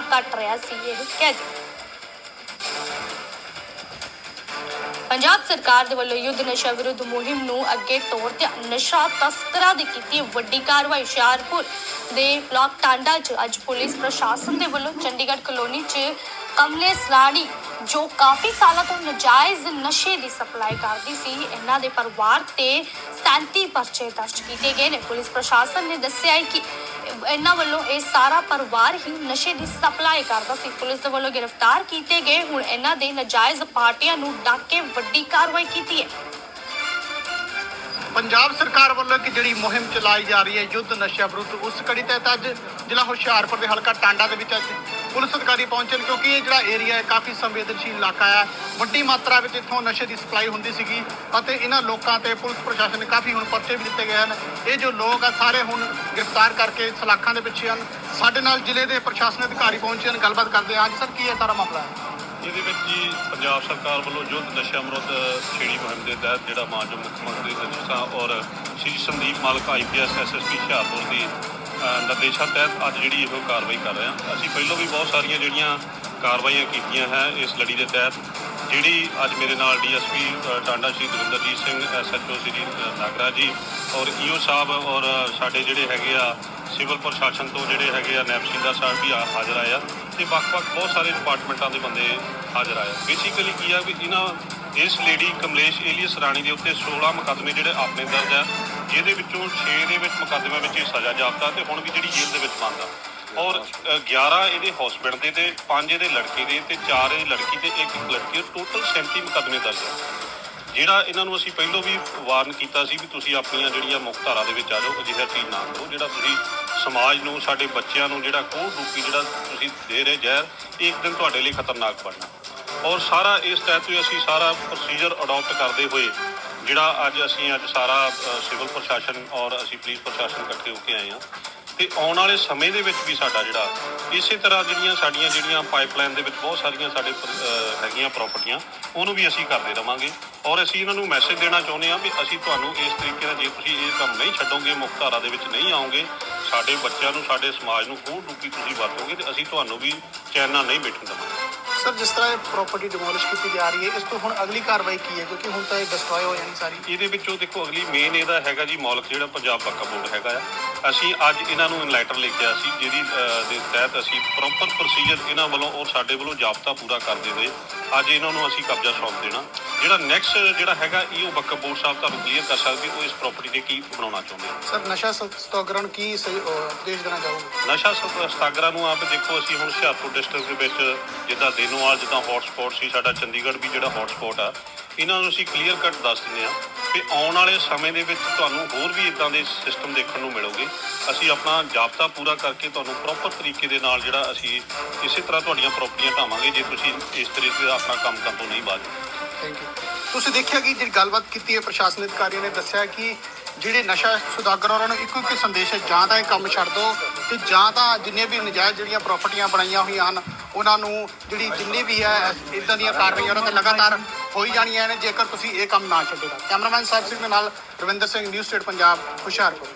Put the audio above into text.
ਨਸ਼ਾ ਘਟ ਰਿਹਾ ਸੀ ਇਹ ਕਹਿ ਦਿੱਤਾ ਪੰਜਾਬ ਸਰਕਾਰ ਦੇ ਵੱਲੋਂ ਯੁੱਧ ਨਸ਼ਾ ਵਿਰੁੱਧ ਮੁਹਿੰਮ ਨੂੰ ਅੱਗੇ ਤੋਰ ਤੇ ਨਸ਼ਾ ਤਸਕਰਾਂ ਦੀ ਕੀਤੀ ਵੱਡੀ ਕਾਰਵਾਈ। ਹੁਸ਼ਿਆਰਪੁਰ ਦੇ ਬਲਾਕ ਟਾਂਡਾ 'ਚ ਅੱਜ ਪੁਲਿਸ ਪ੍ਰਸ਼ਾਸਨ ਦੇ ਵੱਲੋਂ ਚੰਡੀਗੜ੍ਹ ਕਲੋਨੀ 'ਚ ਕਮਲੇ ਸਲਾੜੀ ਜੋ ਕਾਫੀ ਸਾਲਾਂ ਤੋਂ ਨਜਾਇਜ਼ ਨਸ਼ੇ ਦੀ ਸਪਲਾਈ ਕਰਦੀ ਸੀ, ਇਹਨਾਂ ਦੇ ਪਰਿਵਾਰ ਤੇ 37 ਪਰਚੇ ਦਰਜ ਕੀਤੇ ਗਏ ਨੇ। ਪੁਲਿਸ ਪ੍ਰਸ਼ਾਸਨ ਨੇ ਦੱਸਿਆ ਹੈ ਕਿ ਇਹਨਾਂ ਵੱਲੋਂ ਇਹ ਸਾਰਾ ਪਰਿਵਾਰ ਹੀ ਨਸ਼ੇ ਦੀ ਸਪਲਾਈ ਕਰਦਾ ਸੀ। ਪੁਲਿਸ ਦੇ ਵੱਲੋਂ ਗ੍ਰਿਫਤਾਰ ਕੀਤੇ ਗਏ। ਹੁਣ ਇਹਨਾਂ ਦੇ ਨਜਾਇਜ਼ ਪਾਰਟੀਆਂ ਨੂੰ ਡੱਕ ਕੇ ਵੱਡੀ ਕਾਰਵਾਈ ਕੀਤੀ ਹੈ। ਪੰਜਾਬ ਸਰਕਾਰ ਵੱਲੋਂ ਇੱਕ ਜਿਹੜੀ ਮੁਹਿੰਮ ਚਲਾਈ ਜਾ ਰਹੀ ਹੈ, ਯੁੱਧ ਨਸ਼ਾ ਵਿਰੁੱਧ, ਉਸ ਕੜੀ ਤਹਿਤ ਅੱਜ ਜ਼ਿਲ੍ਹਾ ਹੁਸ਼ਿਆਰਪੁਰ ਦੇ ਹਲਕਾ ਟਾਂਡਾ ਦੇ ਵਿੱਚ ਅੱਜ ਪੁਲਿਸ ਅਧਿਕਾਰੀ ਪਹੁੰਚੇ ਨੇ ਕਿਉਂਕਿ ਇਹ ਜਿਹੜਾ ਏਰੀਆ ਹੈ ਕਾਫੀ ਸੰਵੇਦਨਸ਼ੀਲ ਇਲਾਕਾ ਹੈ। ਵੱਡੀ ਮਾਤਰਾ ਵਿੱਚ ਇੱਥੋਂ ਨਸ਼ੇ ਦੀ ਸਪਲਾਈ ਹੁੰਦੀ ਸੀਗੀ ਅਤੇ ਇਹਨਾਂ ਲੋਕਾਂ ਤੇ ਪੁਲਿਸ ਪ੍ਰਸ਼ਾਸਨ ਨੇ ਕਾਫੀ ਹੁਣ ਪਰਚੇ ਵੀ ਦਿੱਤੇ ਗਏ ਹਨ। ਇਹ ਜੋ ਲੋਕ ਆ, ਸਾਰੇ ਹੁਣ ਗ੍ਰਿਫਤਾਰ ਕਰਕੇ ਸਲਾਖਾਂ ਦੇ ਪਿੱਛੇ ਹਨ। ਸਾਡੇ ਨਾਲ ਜ਼ਿਲ੍ਹੇ ਦੇ ਪ੍ਰਸ਼ਾਸਨ ਅਧਿਕਾਰੀ ਪਹੁੰਚੇ ਹਨ, ਗੱਲਬਾਤ ਕਰਦੇ ਹਾਂ। ਅੱਜ ਸਰ, ਕੀ ਹੈ ਸਾਰਾ ਮਾਮਲਾ? ਹੈ ਇਹਦੇ ਵਿੱਚ ਜੀ ਪੰਜਾਬ ਸਰਕਾਰ ਵੱਲੋਂ ਯੁੱਧ ਨਸ਼ਾ ਵਿਰੁੱਧ ਛੇੜੀ ਮੁਹਿੰਮ ਦੇ ਤਹਿਤ ਜਿਹੜਾ ਮਾਨਯੋਗ ਮੁੱਖ ਮੰਤਰੀ ਰਣਜੀਤ ਸਿੰਘ ਔਰ ਸ਼੍ਰੀ ਸੰਦੀਪ ਮਾਲਕ ਆਈਪੀਐਸ ਐਸਐਸਪੀ ਹੁਸ਼ਿਆਰਪੁਰ ਦੀ ਨਿਰਦੇਸ਼ਾਂ ਤਹਿਤ ਅੱਜ ਜਿਹੜੀ ਇਹ ਕਾਰਵਾਈ ਕਰ ਰਹੇ ਹਾਂ। ਅਸੀਂ ਪਹਿਲਾਂ ਵੀ ਬਹੁਤ ਸਾਰੀਆਂ ਜਿਹੜੀਆਂ ਕਾਰਵਾਈਆਂ ਕੀਤੀਆਂ ਹੈ ਇਸ ਲੜੀ ਦੇ ਤਹਿਤ, ਜਿਹੜੀ ਅੱਜ ਮੇਰੇ ਨਾਲ ਡੀਐਸਪੀ ਟਾਂਡਾ ਸ਼੍ਰੀ ਦਵਿੰਦਰਜੀਤ ਸਿੰਘ ਐਸਐਚਓ ਸ਼੍ਰੀ ਨਾਗਰਾ ਜੀ ਔਰ ਈਓ ਸਾਹਿਬ ਔਰ ਸਾਡੇ ਜਿਹੜੇ ਹੈਗੇ ਆ ਸਿਵਲ ਪ੍ਰਸ਼ਾਸਨ ਤੋਂ ਜਿਹੜੇ ਹੈਗੇ ਆ ਨੈਬ ਸਿੰਘਾ ਸਾਹਿਬ ਵੀ ਆ- ਹਾਜ਼ਰ ਆਏ ਆ ਵੱਖ-ਵੱਖ ਬਹੁਤ ਸਾਰੇ ਡਿਪਾਰਟਮੈਂਟਾਂ ਦੇ ਬੰਦੇ ਹਾਜ਼ਰ ਆਏ ਬੇਸਿਕਲੀ ਕੀ ਆ ਵੀ ਇਹਨਾਂ ਇਸ ਲੇਡੀ ਕਮਲੇਸ਼ ਏਲੀਅਸ ਰਾਣੀ ਦੇ ਉੱਤੇ 16 ਮੁਕੱਦਮੇ ਜਿਹੜੇ ਆਪਣੇ ਦਰਜ ਆ ਜਿਹਦੇ ਵਿੱਚੋਂ 6 ਦੇ ਵਿੱਚ ਮੁਕੱਦਮਿਆਂ ਵਿੱਚ ਇਹ ਸਜ਼ਾ ਜਾਪਦਾ ਤੇ ਹੁਣ ਵੀ ਜਿਹੜੀ ਜੇਲ੍ਹ ਦੇ ਵਿੱਚ ਬੰਦ ਆ। ਔਰ ਅ, 11 ਇਹਦੇ ਹਸਬੰਡ ਦੇ ਤੇ 5 ਇਹਦੇ ਲੜਕੇ ਦੇ ਤੇ 4 ਇਹ ਲੜਕੀ ਤੇ ਇੱਕ ਲੜਕੀ ਟੋਟਲ 37 ਮੁਕੱਦਮੇ ਦਰਜ ਆ। ਜਿਹੜਾ ਇਹਨਾਂ ਨੂੰ ਅਸੀਂ ਪਹਿਲਾਂ ਵੀ ਵਾਰਨ ਕੀਤਾ ਸੀ ਵੀ ਤੁਸੀਂ ਆਪਣੀਆਂ ਜਿਹੜੀਆਂ ਮੁੱਖ ਧਾਰਾ ਦੇ ਵਿੱਚ ਆ ਜਾਓ ਅਜਿਹਾ ਚੀਜ਼ ਨਾ ਕਰੋ। ਜਿਹੜਾ ਤੁਸੀਂ ਸਮਾਜ ਨੂੰ, ਸਾਡੇ ਬੱਚਿਆਂ ਨੂੰ ਜਿਹੜਾ ਕੋਹ ਰੂਪੀ ਜਿਹੜਾ ਤੁਸੀਂ ਦੇ ਰਹੇ ਜ਼ਹਿਰ, ਇਹ ਇੱਕ ਦਿਨ ਤੁਹਾਡੇ ਲਈ ਖਤਰਨਾਕ ਬਣਨਾ। ਔਰ ਸਾਰਾ ਇਸ ਤਹਿਤ ਵੀ ਅਸੀਂ ਸਾਰਾ ਪ੍ਰੋਸੀਜਰ ਅਡਾਪਟ ਕਰਦੇ ਹੋਏ, ਜਿਹੜਾ ਅੱਜ ਅਸੀਂ ਅੱਜ ਸਾਰਾ ਸਿਵਲ ਪ੍ਰਸ਼ਾਸਨ ਔਰ ਅਸੀਂ ਪੁਲਿਸ ਪ੍ਰਸ਼ਾਸਨ ਇਕੱਠੇ ਹੋ ਕੇ ਆਏ ਹਾਂ। ਤੇ ਆਉਣ ਵਾਲੇ ਸਮੇਂ ਦੇ ਵਿੱਚ ਵੀ ਸਾਡਾ ਜਿਹੜਾ, ਇਸੇ ਤਰ੍ਹਾਂ ਜਿਹੜੀਆਂ ਸਾਡੀਆਂ ਜਿਹੜੀਆਂ ਪਾਈਪਲਾਈਨ ਦੇ ਵਿੱਚ ਬਹੁਤ ਸਾਰੀਆਂ ਸਾਡੇ ਹੈਗੀਆਂ ਪ੍ਰਾਪਰਟੀਆਂ ਉਹਨੂੰ ਵੀ ਅਸੀਂ ਕਰਦੇ ਰਵਾਂਗੇ। ਔਰ ਅਸੀਂ ਇਹਨਾਂ ਨੂੰ ਮੈਸੇਜ ਦੇਣਾ ਚਾਹੁੰਦੇ ਹਾਂ ਵੀ ਅਸੀਂ ਤੁਹਾਨੂੰ ਇਸ ਤਰੀਕੇ ਨਾਲ ਜੇ ਤੁਸੀਂ ਇਹ ਕੰਮ ਨਹੀਂ ਛੱਡੋਗੇ ਮੁੱਖ ਧਾਰਾ ਦੇ ਵਿੱਚ ਨਹੀਂ ਆਓਗੇ ਸਾਡੇ ਬੱਚਿਆਂ ਨੂੰ ਸਾਡੇ ਸਮਾਜ ਨੂੰ ਕੋਹ ਡੁੱਬੀ ਤੁਸੀਂ ਵਰਤੋਗੇ ਤੇ ਅਸੀਂ ਤੁਹਾਨੂੰ ਵੀ ਚੈਨ ਨਾਲ ਨਹੀਂ ਬੈਠਣ ਦੇਵਾਂਗੇ। ਸਰ ਜਿਸ ਤਰ੍ਹਾਂ ਇਹ ਪ੍ਰਾਪਰਟੀ ਡਿਮੋਲਿਸ਼ ਕੀਤੀ ਜਾ ਰਹੀ ਹੈ ਇਸ ਤੋਂ ਹੁਣ ਅਗਲੀ ਕਾਰਵਾਈ ਕੀ ਹੈ? ਕਿਉਂਕਿ ਹੁਣ ਤਾਂ ਇਹ ਡਿਸਟਰੋਏ ਹੋ ਜਾਣੀ ਸਾਰੀ। ਇਹਦੇ ਵਿੱਚੋਂ ਦੇਖੋ ਅਗਲੀ ਮੇਨ ਇਹਦਾ ਹੈਗਾ ਜੀ ਮੌਲਕ ਜਿਹੜਾ ਪੰਜਾਬ ਪੱਕਾ ਬੋਰਡ ਹੈਗਾ ਆ। ਅਸੀਂ ਅੱਜ ਇਹਨਾਂ ਨੂੰ ਲੈਟਰ ਲਿਖਿਆ ਸੀ ਜਿਹਦੀ ਅਹ, ਦੇ ਤਹਿਤ ਅਸੀਂ ਪ੍ਰੋਪਰ ਪ੍ਰੋਸੀਜਰ ਇਹਨਾਂ ਵੱਲੋਂ ਔਰ ਸਾਡੇ ਵੱਲੋਂ ਜਾਬਤਾ ਪੂਰਾ ਕਰਦੇ ਹੋਏ ਅੱਜ ਇਹਨਾਂ ਨੂੰ ਅਸੀਂ ਕਬਜ਼ਾ ਸੌਂਪ ਦੇਣਾ। ਜਿਹੜਾ ਨੈਕਸਟ ਜਿਹੜਾ ਹੈਗਾ ਇਹ ਉਹ ਬੱਕਾ ਬੋਰਡ ਸਾਹਿਬ ਤੁਹਾਨੂੰ ਕਲੀਅਰ ਕਰ ਸਕਦੇ ਉਹ ਇਸ ਪ੍ਰਾਪਰਟੀ ਤੇ ਕੀ ਬਣਾਉਣਾ ਚਾਹੁੰਦੇ ਆ ਸਰ ਨਸ਼ਾ ਸਤੋਗਰਨ ਕੀ ਸਹੀ- ਉਪਦੇਸ਼ ਦੇਣਾ ਚਾਹੋਗੇ? ਨਸ਼ਾ ਸਤਾਗਰਾ ਨੂੰ ਆਪ ਦੇਖੋ ਅਸੀਂ ਹੁਣ ਹੁਸ਼ਿਆਰਪੁਰ ਡਿਸਟ੍ਰਿਕਟ ਦੇ ਵਿੱਚ ਜਿੱਦਾਂ ਦੇਨੋਵਾਲ ਜਿੱਦਾਂ ਹੌਟ ਸਪੌਟ ਸੀ ਸਾਡਾ ਚੰਡੀਗੜ੍ਹ ਵੀ ਜਿਹੜਾ ਹੌਟ ਸਪੌਟ ਆ ਇਹਨਾਂ ਨੂੰ ਅਸੀਂ ਕਲੀਅਰ ਕੱਟ ਦੱਸ ਦਿੰਦੇ ਆ ਕਿ ਆਉਣ ਵਾਲੇ ਸਮੇਂ ਦੇ ਵਿੱਚ ਤੁਹਾਨੂੰ ਹੋਰ ਵੀ ਇਦਾਂ ਦੇ ਸਿਸਟਮ ਦੇਖਣ ਨੂੰ ਮਿਲੋਗੇ ਅਸੀਂ ਆਪਣਾ ਜਾਬਤਾ ਪੂਰਾ ਕਰਕੇ ਤੁਹਾਨੂੰ ਪ੍ਰੋਪਰ ਤਰੀਕੇ ਦੇ ਨਾਲ ਜਿਹੜਾ ਅਸੀਂ ਇਸੇ ਤਰ੍ਹਾਂ ਤੁਹਾਡੀਆਂ ਪ੍ਰਾਪਰਟੀਆਂ ਢਾਵਾਂਗੇ ਜੇ ਤੁਸੀਂ ਇਸ ਤਰੀਕੇ ਦਾ ਆਪਣਾ ਕੰਮ ਕਰਨ ਤੋਂ ਨਹੀਂ ਬਾਜ ਥੈਂਕ ਯੂ ਤੁਸੀਂ ਦੇਖਿਆ ਕਿ ਜਿਹੜੀ ਗੱਲਬਾਤ ਕੀਤੀ ਹੈ ਪ੍ਰਸ਼ਾਸਨ ਅਧਿਕਾਰੀਆਂ ਨੇ, ਦੱਸਿਆ ਕਿ ਜਿਹੜੇ ਨਸ਼ਾ ਸੁਦਾਗਰ ਉਹਨਾਂ ਨੂੰ ਇੱਕੋ ਇੱਕ ਸੰਦੇਸ਼ ਹੈ, ਜਾਂ ਤਾਂ ਇਹ ਕੰਮ ਛੱਡ ਦਿਓ ਤੇ ਜਾਂ ਤਾਂ ਜਿੰਨੇ ਵੀ ਨਜਾਇਜ਼ ਜਿਹੜੀਆਂ ਪ੍ਰਾਪਰਟੀਆਂ ਬਣਾਈਆਂ ਹੋਈਆਂ ਹਨ, ਉਹਨਾਂ ਨੂੰ ਜਿਹੜੀ ਜਿੰਨੀ ਵੀ ਹੈ ਇਦਾਂ ਦੀਆਂ ਕਾਰਵਾਈਆਂ ਉਹਨਾਂ ਤੇ ਲਗਾਤਾਰ ਹੋਈ ਜਾਣੀਆਂ ਨੇ, ਜੇਕਰ ਤੁਸੀਂ ਇਹ ਕੰਮ ਨਾ ਛੱਡੋ ਤਾਂ। ਕੈਮਰਾਮੈਨ ਸਾਹਿਬ ਸਿੰਘ ਦੇ ਨਾਲ ਰਵਿੰਦਰ ਸਿੰਘ ਨਿਊਜ਼ ਸਟੇਟ ਪੰਜਾਬ, ਹੁਸ਼ਿਆਰਪੁਰ।